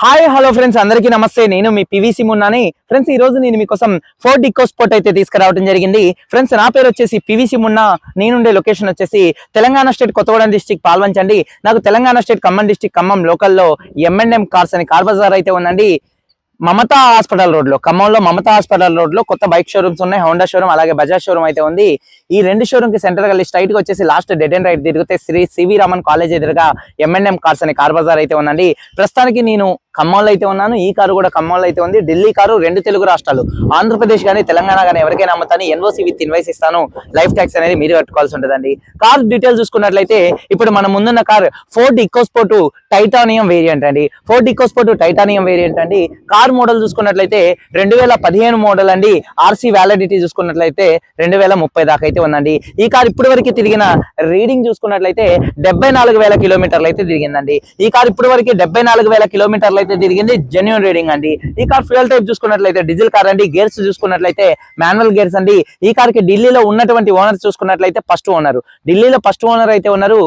Hi hello friends అందరికీ నమస్తే. నేను మీ పివిసి మున్నాని. ఫ్రెండ్స్ ఈ రోజు నేను మీకోసం ఫోర్ ఇకో స్పోర్ట్ అయితే తీసుకురావడం జరిగింది. ఫ్రెండ్స్ నా పేరు వచ్చేసి పివిసి మున్నా. నేనుండే లొకేషన్ వచ్చేసి తెలంగాణ స్టేట్ కొత్తగూడెం డిస్టిక్ పాల్వంచండి. నాకు తెలంగాణ స్టేట్ ఖమ్మం డిస్టిక్ ఖమ్మం లోకల్లో ఎంఎన్ఎం కార్స్ అని కార్ బజార్ అయితే ఉందండి. మమతా హాస్పిటల్ రోడ్లో ఖమ్మంలో మమతా హాస్పిటల్ రోడ్లో కొత్త బైక్ షోరూమ్స్ ఉన్నాయి. హోండా షోరూమ్ అలాగే బజాజ్ షోరూమ్ అయితే ఉంది. ఈ రెండు షోరూమ్కి సెంటర్గా స్ట్రైట్గా వచ్చేసి లాస్ట్ డెడ్ అండ్ రైట్ తిరిగితే శ్రీ సివి రామన్ కాలేజ్ ఎదురుగా ఎంఎన్ఎం కార్స్ అనే కార్ బజార్ అయితే ఉందండి. ప్రస్తుతానికి నేను ఖమ్మంలో అయితే ఉన్నాను ఈ కారు కూడా ఖమ్మంలో అయితే ఉంది. ఢిల్లీ కారు రెండు తెలుగు రాష్ట్రాలు. ఆంధ్రప్రదేశ్ కానీ తెలంగాణ కానీ ఎవరికైనా అమ్ముతాను. ఎన్ఓసి విత్ ఇన్వైస్ ఇస్తాను. లైఫ్ ట్యాక్స్ అనేది మీరు కట్టుకోవాల్సి ఉంటుందండి. కార్ డీటెయిల్స్ చూసుకున్నట్లయితే ఇప్పుడు మన ముందున్న car Ford EcoSport titanium variant అండి. ఫోర్డ్ ఇకోస్పోర్ట్ టైటానియం వేరియంట్ అండి. కార్ మోడల్ చూసుకున్నట్లయితే రెండు వేల పదిహేను మోడల్ అండి. ఆర్సీ వ్యాలిడిటీ చూసుకున్నట్లయితే రెండు వేల ముప్పై దాకా అయితే ఉందండి. ఈ కార్ ఇప్పటి వరకు తిరిగిన రీడింగ్ చూసుకున్నట్లయితే డెబ్బై నాలుగు వేల కిలోమీటర్లు అయితే తిరిగిందండి. ఈ కార్ ఇప్పటి వరకు డెబ్బై నాలుగు వేల కిలోమీటర్లు అయితే తిరిగింది. జెన్యున్ రీడింగ్ అండి. ఈ కార్ ఫ్యూయల్ టైప్ చూసుకున్నట్లయితే డీజిల్ కార్ అండి. గేర్స్ చూసుకున్నట్లయితే మాన్యువల్ గేర్స్ అండి. ఈ కార్కి ఢిల్లీలో ఉన్నటువంటి ఓనర్ చూసుకున్నట్లయితే ఫస్ట్ ఓనర్ ఢిల్లీలో ఫస్ట్ ఓనర్ అయితే ఉన్నారు.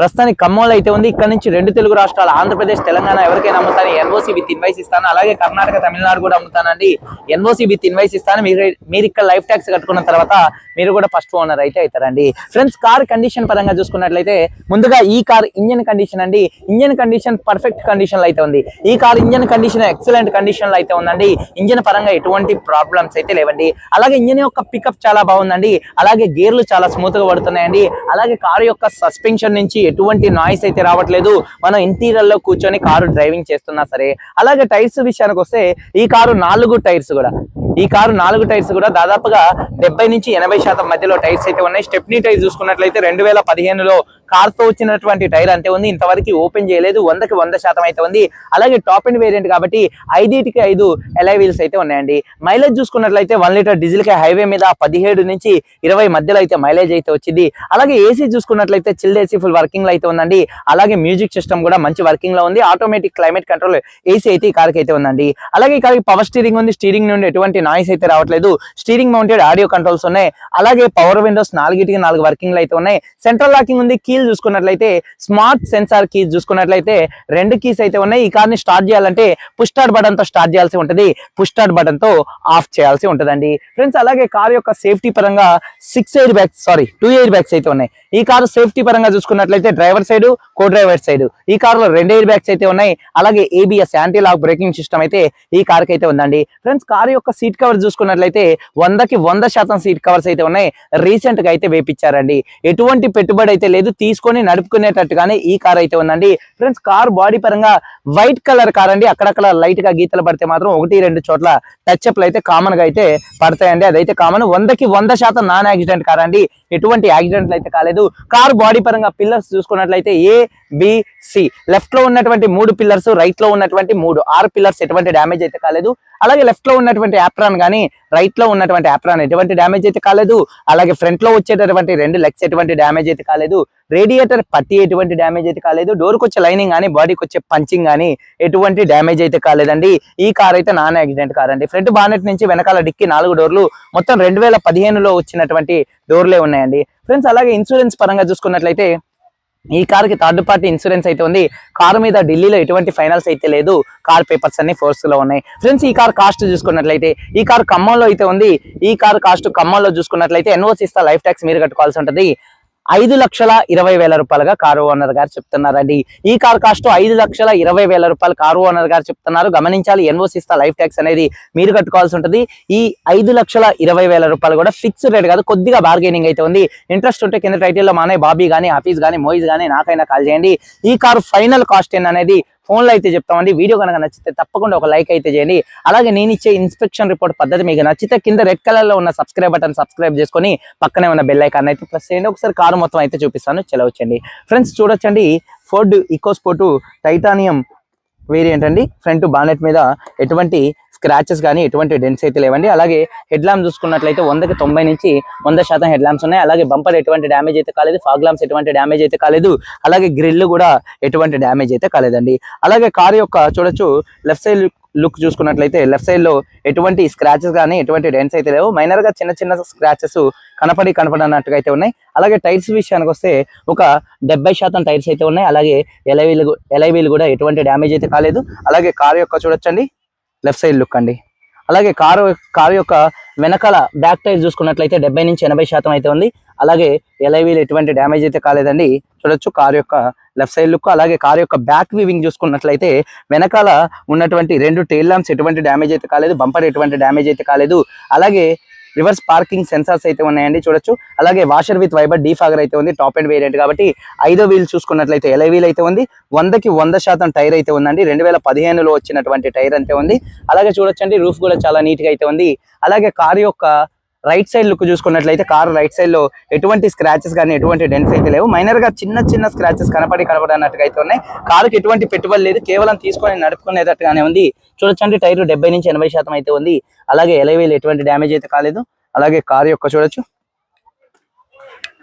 ప్రస్తుతానికి ఖమ్మంలో అయితే ఉంది. ఇక్కడ నుంచి రెండు తెలుగు రాష్ట్రాలు ఆంధ్రప్రదేశ్ తెలంగాణ ఎవరికైనా అమ్ముతాను ఎన్ఓసీ విత్ ఇన్వైస్ ఇస్తాను? అలాగే కర్ణాటక తమిళనాడు కూడా అమ్ముతానండి. ఎన్ఓసీ విత్ ఇన్వైస్ ఇస్తాను. మీరు మీరు ఇక్కడ లైఫ్ ట్యాక్స్ కట్టుకున్న తర్వాత మీరు కూడా ఫస్ట్ ఓనర్ అయితే అవుతారండి. ఫ్రెండ్స్ కార్ కండిషన్ పరంగా చూసుకున్నట్లయితే ముందుగా ఈ కార్ ఇంజన్ కండిషన్ అండి. ఇంజన్ కండిషన్ పర్ఫెక్ట్ కండిషన్లో అయితే ఉంది. ఈ కార్ ఇంజన్ కండిషన్ ఎక్సలెంట్ కండిషన్లో అయితే ఉందండి. ఇంజన్ పరంగా ఎటువంటి ప్రాబ్లమ్స్ అయితే లేవండి. అలాగే ఇంజన్ యొక్క పికప్ చాలా బాగుందండి. అలాగే గేర్లు చాలా స్మూత్గా పడుతున్నాయండి. అలాగే కారు యొక్క సస్పెన్షన్ నుంచి ఎటువంటి నాయిస్ అయితే రావట్లేదు. మనం ఇంటీరియర్లో కూర్చొని కారు డ్రైవింగ్ చేస్తున్నా సరే అలాగే టైర్స్ విషయానికి వస్తే ఈ కారు నాలుగు టైర్స్ కూడా. ఈ కారు నాలుగు టైర్స్ కూడా దాదాపుగా డెబ్బై నుంచి ఎనభై శాతం మధ్యలో టైర్స్ అయితే ఉన్నాయి. స్టెప్నీ టైర్ చూసుకున్నట్లయితే రెండు వేల పదిహేనులో కార్తో వచ్చినటువంటి టైర్ అంతే ఉంది. ఇంతవరకు ఓపెన్ చేయలేదు. వందకి వంద శాతం అయితే ఉంది. అలాగే టాప్ అండ్ వేరియంట్ కాబట్టి ఐదుటికి ఐదు ఎలై వీల్స్ అయితే ఉన్నాయండి. మైలేజ్ చూసుకున్నట్లయితే వన్ లీటర్ డీజిల్కి హైవే మీద పదిహేడు నుంచి ఇరవై మధ్యలో అయితే మైలేజ్ అయితే వచ్చింది. అలాగే ఏసీ చూసుకున్నట్లయితే చిల్డ్ ఏసీ ఫుల్ వర్కింగ్లో అయితే ఉందండి. అలాగే మ్యూజిక్ సిస్టమ్ కూడా మంచి వర్కింగ్లో ఉంది. ఆటోమేటిక్ క్లైమేట్ కంట్రోల్ ఏసీ అయితే ఈ కార్కి అయితే ఉందండి. అలాగే ఈ కార్కి పవర్ స్టీరింగ్ ఉంది. స్టీరింగ్ నుండి ఎటువంటి నాయిస్ అయితే రావట్లేదు. స్టీరింగ్ మౌంటెడ్ ఆడియో కంట్రోల్స్ ఉన్నాయి. అలాగే పవర్ విండోస్ నాలుగిటికి నాలుగు వర్కింగ్లు అయితే ఉన్నాయి. సెంట్రల్ లాకింగ్ ఉంది కీల్ చూసుకున్నట్లయితే స్మార్ట్ సెన్సార్ కీస్ చూసుకున్నట్లయితే రెండు కీస్ అయితే ఉన్నాయి. ఈ కార్ని స్టార్ట్ చేయాలంటే పుష్ స్టార్ట్ బటన్తో స్టార్ట్ చేయాల్సి ఉంటుంది. పుష్ స్టార్ట్ బటన్తో ఆఫ్ చేయాల్సి ఉంటుందండి. ఫ్రెండ్స్ అలాగే కార్ యొక్క సేఫ్టీ పరంగా six air bags sorry two air bags అయితే ఉన్నాయి. ఈ కారు సేఫ్టీ పరంగా చూసుకున్నట్లయితే driver side co driver side ఈ కారులో రెండు ఎయిర్ బ్యాగ్స్ అయితే ఉన్నాయి. అలాగే ABS anti lock braking system అయితే ఈ కార్ అయితే ఉందండి. ఫ్రెండ్స్ కార్ యొక్క సీట్ సీట్ కవర్ చూసుకున్నట్లయితే వందకి వంద శాతం సీట్ కవర్స్ అయితే ఉన్నాయి. రీసెంట్గా అయితే వేపించారండి ఎటువంటి పెట్టుబడి అయితే లేదు. తీసుకొని నడుపుకునేటట్టుగానే ఈ కార్ అయితే ఉందండి. ఫ్రెండ్స్ కార్ బాడీ పరంగా వైట్ కలర్ కార్ అండి. అక్కడక్కడ లైట్గా గీతలు పడితే మాత్రం ఒకటి రెండు చోట్ల టచ్ అప్లు అయితే కామన్గా అయితే పడతాయండి. అదైతే కామన్ వందకి వంద శాతం నాన్ యాక్సిడెంట్ కార్ అండి. ఎటువంటి యాక్సిడెంట్లు అయితే కాలేదు. కార్ బాడీ పరంగా పిల్లర్స్ చూసుకున్నట్లయితే ఏ బిసి లెఫ్ట్లో ఉన్నటువంటి మూడు పిల్లర్స్ రైట్లో ఉన్నటువంటి మూడు. ఆరు పిల్లర్స్ ఎటువంటి డ్యామేజ్ అయితే కాలేదు. అలాగే లెఫ్ట్లో ఉన్నటువంటి యాప్రాన్ కానీ రైట్లో ఉన్నటువంటి యాప్రాన్ ఎటువంటి డ్యామేజ్ అయితే కాలేదు. అలాగే ఫ్రంట్లో వచ్చేటటువంటి రెండు లెగ్స్ ఎటువంటి డ్యామేజ్ అయితే కాలేదు. రేడియేటర్ పట్టి ఎటువంటి డ్యామేజ్ అయితే కాలేదు. డోర్కి వచ్చే లైనింగ్ కానీ బాడీకి వచ్చే పంచింగ్ కానీ ఎటువంటి డ్యామేజ్ అయితే కాలేదండి. ఈ కార్ అయితే నాన్ యాక్సిడెంట్ కార్ అండి. ఫ్రంట్ బానెట్ నుంచి వెనకాల డిక్కి నాలుగు డోర్లు మొత్తం రెండు వేల పదిహేనులో వచ్చినటువంటి డోర్లే ఉన్నాయండి. ఫ్రెండ్స్ అలాగే ఇన్సూరెన్స్ పరంగా చూసుకున్నట్లయితే ఈ కార్కి థర్డ్ పార్టీ ఇన్సూరెన్స్ అయితే ఉంది. కార్ మీద ఢిల్లీలో ఎటువంటి ఫైనల్స్ అయితే లేదు. కార్ పేపర్స్ అన్ని ఫోర్స్లో ఉన్నాయి. ఫ్రెండ్స్ ఈ కార్ కాస్ట్ చూసుకున్నట్లయితే ఈ కార్ ఖమ్మంలో అయితే ఉంది. ఈ కార్ కాస్ట్ ఖమ్మంలో చూసుకున్నట్లయితే ఎన్ఓసి ఇస్తా లైఫ్ ట్యాక్స్ మీరు కట్టుకోవాల్సి ఉంటుంది. ఐదు లక్షల ఇరవై వేల రూపాయలుగా కారు ఓనర్ గారు చెప్తున్నారండి. ఈ కార్ కాస్ట్ ఐదు లక్షల ఇరవై వేల రూపాయలు కారు ఓనర్ గారు చెప్తున్నారు. గమనించాలి ఎన్ఓసి ఇస్తా లైఫ్ ట్యాక్స్ అనేది మీరు కట్టుకోవాల్సి ఉంటుంది. ఈ ఐదు లక్షల ఇరవై వేల రూపాయలు కూడా ఫిక్స్డ్ రేట్ కాదు కొద్దిగా బార్గెనింగ్ అయితే ఉంది. ఇంట్రెస్ట్ ఉంటే కింద టైటిల్లో మానే బాబీ కానీ ఆఫీస్ కానీ మోయిస్ కానీ నాకైనా కాల్ చేయండి. ఈ కారు ఫైనల్ కాస్ట్ ఏంటనేది ఫోన్లో అయితే చెప్తామండి. వీడియో కనుక నచ్చితే తప్పకుండా ఒక లైక్ అయితే చేయండి. అలాగే నేను ఇచ్చే ఇన్స్పెక్షన్ రిపోర్ట్ పద్ధతి మీకు నచ్చితే కింద రెడ్ కలర్లో ఉన్న సబ్స్క్రైబ్ బటన్ సబ్స్క్రైబ్ చేసుకొని పక్కనే ఉన్న బెల్ ఐకాన్ అయితే ప్రెస్ చేయండి. ఒకసారి కారు మొత్తం అయితే చూపిస్తాను. చెలవచ్చండి. ఫ్రెండ్స్ చూడొచ్చండి. ఫోర్డ్ ఈకోస్పోర్టు టైటానియం వేరియంట్ అండి ఫ్రంట్ బానెట్ మీద ఎటువంటి స్క్రాచెస్ కానీ ఎటువంటి డెన్స్ అయితే లేవండి. అలాగే హెడ్ ల్యాంప్ చూసుకున్నట్లయితే వందకి తొంభై నుంచి వంద శాతం హెడ్ ల్యాంప్స్ ఉన్నాయి. అలాగే బంపర్ ఎటువంటి డ్యామేజ్ అయితే కాలేదు. ఫాగ్ ల్యాంప్స్ ఎటువంటి డ్యామేజ్ అయితే కాలేదు. అలాగే గ్రిల్ కూడా ఎటువంటి డ్యామేజ్ అయితే కాలేదండి. అలాగే కార్ యొక్క చూడొచ్చు లెఫ్ట్ సైడ్ లుక్ చూసుకున్నట్లయితే లెఫ్ట్ సైడ్లో ఎటువంటి స్క్రాచెస్ కానీ ఎటువంటి డెన్స్ అయితే లేవు. మైనర్గా చిన్న చిన్న స్క్రాచెస్ కనపడి కనపడనట్టుగా అయితే ఉన్నాయి. అలాగే టైర్స్ విషయానికి వస్తే ఒక డెబ్బై శాతం టైర్స్ అయితే ఉన్నాయి. అలాగే ఎలైవీలు ఎలైవీలు కూడా ఎటువంటి డ్యామేజ్ అయితే కాలేదు. అలాగే కార్ యొక్క చూడొచ్చండి. లెఫ్ట్ సైడ్ లుక్ అండి. అలాగే కారు కారు యొక్క వెనకాల బ్యాక్ టైర్ చూసుకున్నట్లయితే డెబ్బై నుంచి ఎనభై శాతం అయితే ఉంది. అలాగే ఎలైవీలు ఎటువంటి డ్యామేజ్ అయితే కాలేదండి. చూడొచ్చు కారు యొక్క లెఫ్ట్ సైడ్ లుక్ అలాగే కారు యొక్క బ్యాక్ వీవింగ్ చూసుకున్నట్లయితే వెనకాల ఉన్నటువంటి రెండు టైల్ ల్యాంప్స్ ఎటువంటి డ్యామేజ్ అయితే కాలేదు బంపర్ ఎటువంటి డ్యామేజ్ అయితే కాలేదు. అలాగే రివర్స్ పార్కింగ్ సెన్సార్స్ అయితే ఉన్నాయండి చూడొచ్చు. అలాగే వాషర్ విత్ వైబర్ డీఫాగర్ అయితే ఉంది టాప్ అండ్ వేరియంట్ కాబట్టి ఐదో వీల్ చూసుకున్నట్లయితే ఎలై వీల్ అయితే ఉంది. వందకి వంద శాతం టైర్ అయితే ఉందండి. రెండు వేల పదిహేనులో వచ్చినటువంటి టైర్ అంతే ఉంది. అలాగే చూడొచ్చండి రూఫ్ కూడా చాలా నీట్గా అయితే ఉంది. అలాగే కార్ యొక్క రైట్ సైడ్ లుక్ చూసుకున్నట్లయితే కార్ రైట్ సైడ్లో ఎటువంటి స్క్రాచెస్ కానీ ఎటువంటి డెన్స్ అయితే లేవు. మైనర్గా చిన్న చిన్న స్క్రాచెస్ కనపడి కనపడనట్టుగా అయితే ఉన్నాయి. కారుకి ఎటువంటి పెట్టుబడి లేదు. కేవలం తీసుకొని నడుపుకునేటట్టుగానే ఉంది. చూడొచ్చండి టైర్ డెబ్బై నుంచి ఎనభై శాతం అయితే ఉంది. అలాగే ఎలవేలు ఎటువంటి డ్యామేజ్ అయితే కాలేదు. అలాగే కారు యొక్క చూడొచ్చు.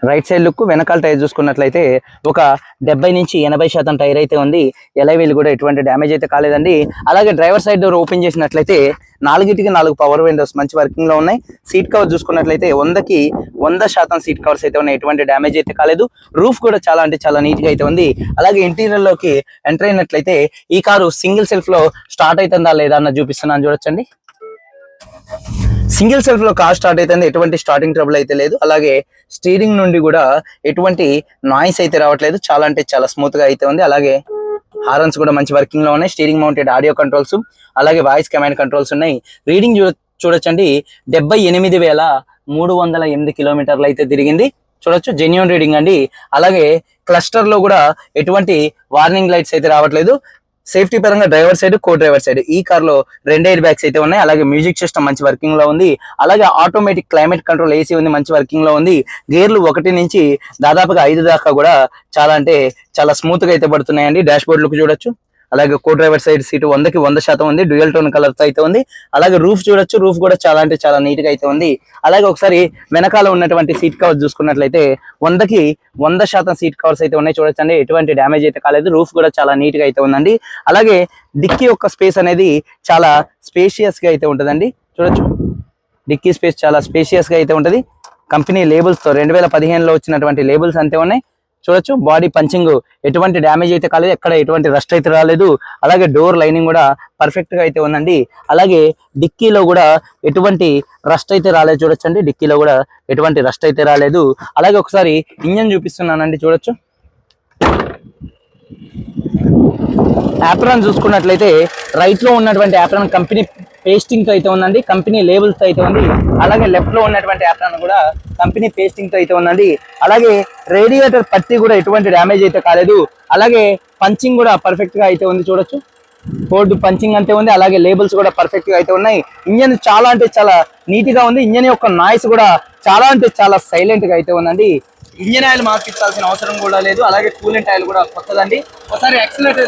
రైట్ సైడ్ లుక్ వెనకాల టైర్ చూసుకున్నట్లయితే ఒక డెబ్బై నుంచి ఎనభై శాతం టైర్ అయితే ఉంది. ఎలైవీల్ కూడా ఎటువంటి డ్యామేజ్ అయితే కాలేదండి. అలాగే డ్రైవర్ సైడ్ డోర్ ఓపెన్ చేసినట్లయితే నాలుగిటికి నాలుగు పవర్ విండోస్ మంచి వర్కింగ్లో ఉన్నాయి. సీట్ కవర్ చూసుకున్నట్లయితే వందకి వంద శాతం సీట్ కవర్స్ అయితే ఉన్నాయి. ఎటువంటి డ్యామేజ్ అయితే కాలేదు. రూఫ్ కూడా చాలా అంటే చాలా నీట్గా అయితే ఉంది. అలాగే ఇంటీరియర్లోకి ఎంటర్ అయినట్లయితే ఈ కారు సింగిల్ సెల్ఫ్లో స్టార్ట్ అవుతుందా లేదా అన్న చూపిస్తున్నాను. చూడొచ్చండి. సింగిల్ సెల్ఫ్లో కార్ స్టార్ట్ అయితే ఎటువంటి స్టార్టింగ్ ట్రబుల్ అయితే లేదు. అలాగే స్టీరింగ్ నుండి కూడా ఎటువంటి నాయిస్ అయితే రావట్లేదు. చాలా అంటే చాలా స్మూత్గా అయితే ఉంది. అలాగే హారన్స్ కూడా మంచి వర్కింగ్లో ఉన్నాయి. స్టీరింగ్ మౌంటెడ్ ఆడియో కంట్రోల్స్ అలాగే వాయిస్ కమాండ్ కంట్రోల్స్ ఉన్నాయి. రీడింగ్ చూడొచ్చండి. డెబ్బై ఎనిమిది వేల మూడు వందల ఎనిమిది కిలోమీటర్లు అయితే తిరిగింది. చూడొచ్చు. జెన్యున్ రీడింగ్ అండి. అలాగే క్లస్టర్లో కూడా ఎటువంటి వార్నింగ్ లైట్స్ అయితే రావట్లేదు. సేఫ్టీ పరంగా driver side co driver side. ఈ కార్లో రెండు ఎయిర్ బ్యాగ్స్ అయితే ఉన్నాయి. అలాగే మ్యూజిక్ సిస్టమ్ మంచి వర్కింగ్లో ఉంది. అలాగే ఆటోమేటిక్ క్లైమేట్ కంట్రోల్ ఏసీ ఉంది మంచి వర్కింగ్లో ఉంది. గేర్లు ఒకటి నుంచి దాదాపుగా ఐదు దాకా కూడా చాలా అంటే చాలా స్మూత్గా అయితే పడుతున్నాయండి. డాష్ బోర్డ్ లుక్ చూడొచ్చు. అలాగే కో డ్రైవర్ సైడ్ సీట్ వందకి వంద శాతం ఉంది. డ్యూయల్ టోన్ కలర్తో అయితే ఉంది. అలాగే రూఫ్ చూడొచ్చు. రూఫ్ కూడా చాలా అంటే చాలా నీట్గా అయితే ఉంది. అలాగే ఒకసారి వెనకాల ఉన్నటువంటి సీట్ కవర్స్ చూసుకున్నట్లయితే వందకి వంద శాతం సీట్ కవర్స్ అయితే ఉన్నాయి. చూడొచ్చండి. ఎటువంటి డ్యామేజ్ అయితే కాలేదు. రూఫ్ కూడా చాలా నీట్గా అయితే ఉందండి. అలాగే డిక్కీ యొక్క స్పేస్ అనేది చాలా స్పేషియస్గా అయితే ఉంటుందండి. చూడొచ్చు. డిక్కీ స్పేస్ చాలా స్పేషియస్గా అయితే ఉంటది. కంపెనీ లేబుల్స్తో రెండు వేల పదిహేనులో వచ్చినటువంటి లేబుల్స్ అంతే ఉన్నాయి. చూడొచ్చు. బాడీ పంచింగ్ ఎటువంటి డ్యామేజ్ అయితే కాలేదు. ఎక్కడ ఎటువంటి రస్ట్ అయితే రాలేదు. అలాగే డోర్ లైనింగ్ కూడా పర్ఫెక్ట్గా అయితే ఉందండి. అలాగే డిక్కీలో కూడా ఎటువంటి రస్ట్ అయితే రాలేదు చూడొచ్చండి. డిక్కీలో కూడా ఎటువంటి రస్ట్ అయితే రాలేదు. అలాగే ఒకసారి ఇంజన్ చూపిస్తున్నానండి. చూడొచ్చు. యాప్రాన్ చూసుకున్నట్లయితే రైట్లో ఉన్నటువంటి యాప్రాన్ కంపెనీ పేస్టింగ్తో అయితే ఉందండి. కంపెనీ లేబుల్స్ అయితే ఉంది. అలాగే లెఫ్ట్లో ఉన్నటువంటి యాప్రాన్ కూడా కంపెనీ పేస్టింగ్తో అయితే ఉందండి. అలాగే రేడియేటర్ పత్తి కూడా ఎటువంటి డ్యామేజ్ అయితే కాలేదు. అలాగే పంచింగ్ కూడా పర్ఫెక్ట్గా అయితే ఉంది చూడొచ్చు. బోర్డు పంచింగ్ అంతే ఉంది. అలాగే లేబుల్స్ కూడా పర్ఫెక్ట్గా అయితే ఉన్నాయి. ఇంజన్ చాలా అంటే చాలా నీట్గా ఉంది. ఇంజన్ యొక్క నాయిస్ కూడా చాలా అంటే చాలా సైలెంట్గా అయితే ఉందండి. ఇంజన్ ఆయిల్ మార్పించాల్సిన అవసరం కూడా లేదు. అలాగే కూలెంట్ ఆయిల్ కూడా కొత్తదండి. ఒకసారి యాక్సిలేటర్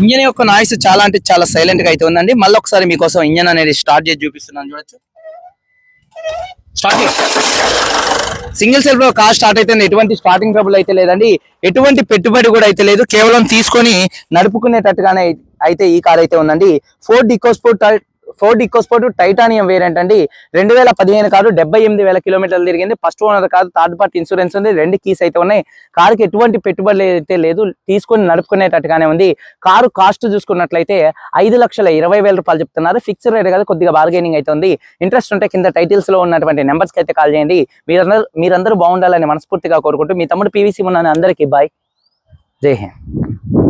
ఇంజన్ యొక్క నాయిస్ చాలా అంటే చాలా సైలెంట్గా అయితే ఉందండి. మళ్ళీ ఒకసారి మీకోసం ఇంజన్ అనేది స్టార్ట్ చేసి చూపిస్తున్నాను చూడొచ్చు. స్టార్ట్ సింగిల్ సెల్ఫ్లో కార్ స్టార్ట్ అయితే ఎటువంటి స్టార్టింగ్ ట్రబుల్ అయితే లేదండి. ఎటువంటి పెట్టుబడి కూడా అయితే లేదు. కేవలం తీసుకొని నడుపుకునేటట్టుగానే అయితే ఈ కార్ అయితే ఉందండి. Ford EcoSport Ford EcoSport titanium variant అండి. రెండు వేల పదిహేను కారు డెబ్బై ఎనిమిది వేల కిలోమీటర్లు తిరిగింది. ఫస్ట్ ఓనర్ కాదు థర్డ్ పార్టీ ఇన్సూరెన్స్ ఉంది. రెండు కీస్ అయితే ఉన్నాయి. కారుకి ఎటువంటి పెట్టుబడి అయితే లేదు తీసుకొని నడుపుకునేటట్టుగానే ఉంది. కారు కాస్ట్ చూసుకున్నట్లయితే ఐదు లక్షల ఇరవై వేల రూపాయలు చెప్తున్నారు. ఫిక్స్డ్ రేట్ కదా కొద్దిగా బార్గెనింగ్ అయితే ఉంది. ఇంట్రెస్ట్ ఉంటే కింద టైటిల్స్లో ఉన్నటువంటి నెంబర్స్కి అయితే కాల్ చేయండి. మీరందరూ మీరందరూ బాగుండాలని మనస్ఫూర్తిగా కోరుకుంటూ మీ తమ్ముడు పీవీసీ ఉన్నాను. అందరికీ బాయ్. జై హింద్.